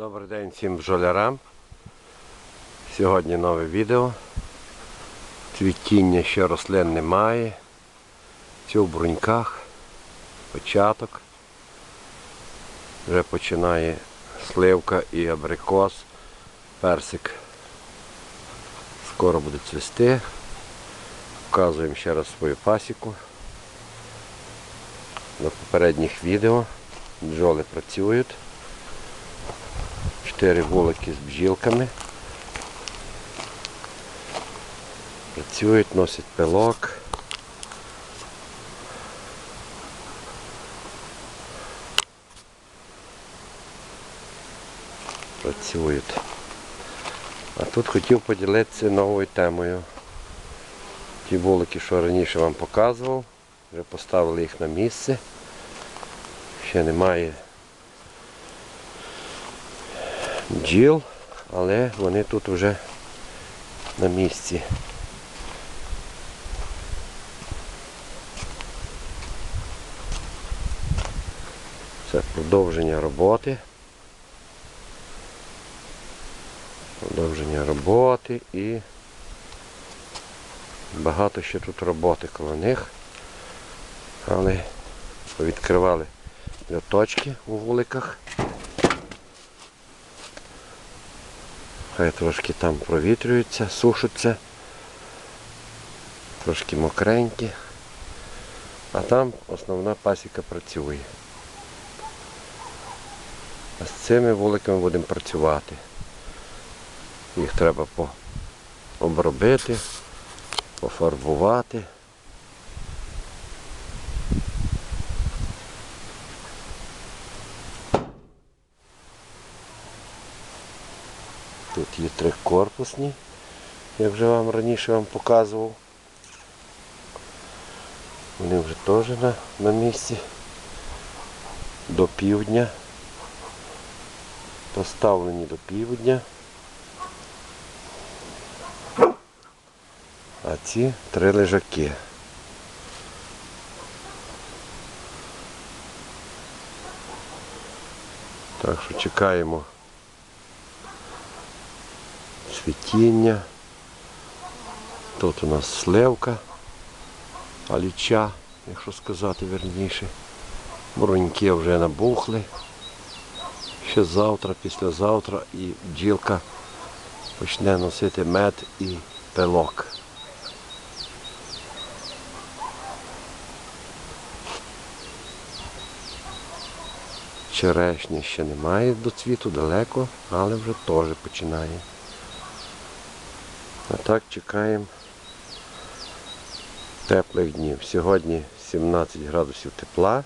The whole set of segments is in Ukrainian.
Добрий день всім бджолярам. Сьогодні нове відео. Цвітіння ще рослин немає. Це в бруньках. Початок. Вже починає сливка і абрикос. Персик. Скоро буде цвісти. Показуємо ще раз свою пасіку. До попередніх відео. Бджоли працюють. Чотири вулики з бджілками. Працюють, носять пилок. Працюють. А тут хотів поділитися новою темою. Ті вулики, що раніше вам показував, вже поставили їх на місце. Ще немає бджіл, але вони тут вже на місці. Це продовження роботи. Продовження роботи і багато ще тут роботи коло них. Але відкривали льоточки у вуликах. Хай трошки там провітрюються, сушаться, трошки мокренькі, а там основна пасіка працює. А з цими вуликами будемо працювати. Їх треба обробити, пофарбувати. Тут є три корпусні, як вже вам раніше вам показував. Вони вже теж на, на місці до півдня. Поставлені до півдня. А ці три лежаки. Так що чекаємо цвітіння. Тут у нас сливка, аліча, якщо сказати верніше. Бруньки вже набухли. Ще завтра, післязавтра і бджілка почне носити мед і пилок. Черешні ще немає до цвіту далеко, але вже теж починає. А так чекаємо теплих днів. Сьогодні 17 градусів тепла.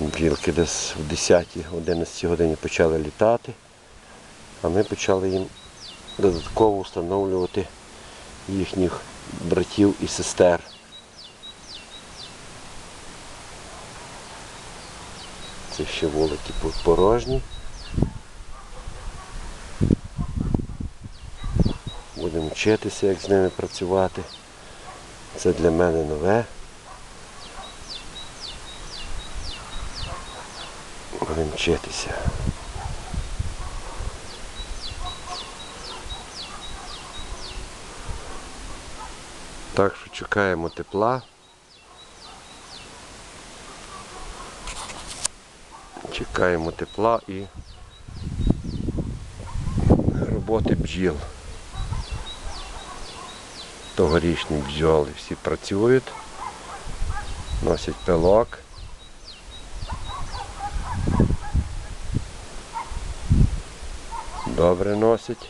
Білки десь в 10-11 годині почали літати, а ми почали їм додатково встановлювати їхніх братів і сестер. Це ще вулики порожні. Будемо вчитися, як з ними працювати. Це для мене нове. Будемо вчитися. Так що чекаємо тепла. Чекаємо тепла і роботи бджіл. Тогорічні бджоли всі працюють, носять пилок. Добре носять.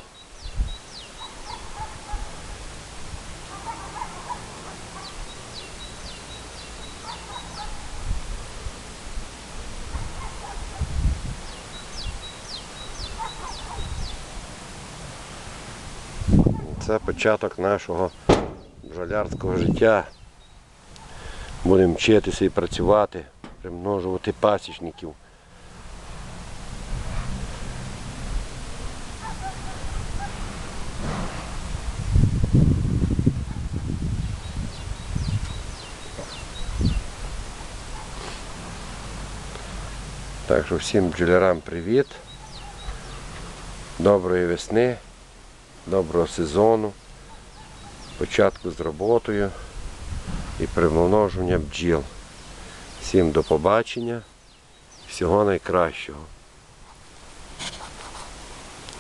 Це початок нашого бджолярського життя. Будемо вчитися і працювати, примножувати пасічників. Так що всім бджолярам привіт. Доброї весни, доброго сезону, початку з роботою і примноження бджіл. Всім до побачення, всього найкращого.